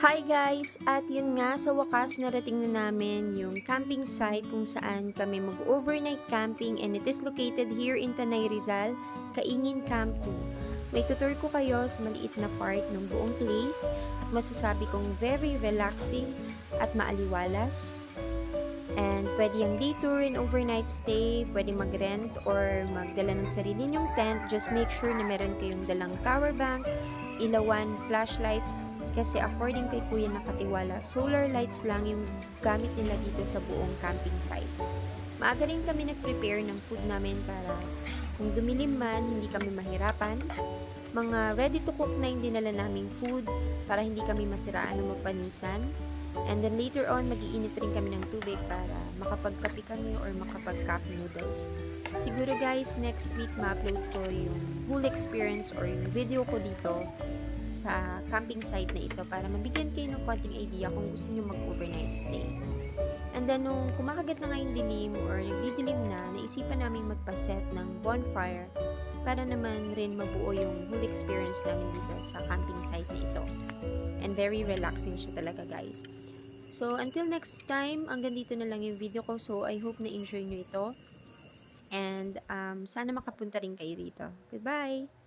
Hi guys! At yun nga, sa wakas narating na namin yung camping site kung saan kami mag-overnight camping and it is located here in Tanay Rizal, Kaingin Camp 2. May tutor ko kayo sa maliit na part ng buong place at masasabi kong very relaxing at maaliwalas. And pwede yung day tour and overnight stay, pwede mag-rent or magdala ng sarili nyong tent. Just make sure na meron kayong dalang power bank, ilawan, flashlights, kasi according kay Kuya Nakatiwala, solar lights lang yung gamit nila dito sa buong camping site. Maaga rin kami nag-prepare ng food namin para kung dumilim man, hindi kami mahirapan. Mga ready to cook na yung dinala naming food para hindi kami masiraan ng mapanisan. And then later on, magiinit rin kami ng tubig para makapagkapi kami or makapag-cup noodles. Siguro guys, next week ma-upload ko yung whole experience or yung video ko dito sa camping site na ito para mabigyan kayo ng konting idea kung gusto nyo mag-overnight stay. And then, nung kumakagat na nga dilim or nagdidilim na, naisipan namin magpaset ng bonfire para naman rin mabuo yung whole experience namin dito sa camping site na ito. And very relaxing siya talaga guys. So, until next time, hanggang dito na lang yung video ko. So, I hope na enjoy nyo ito. And um, sana makapunta rin kayo rito. Goodbye!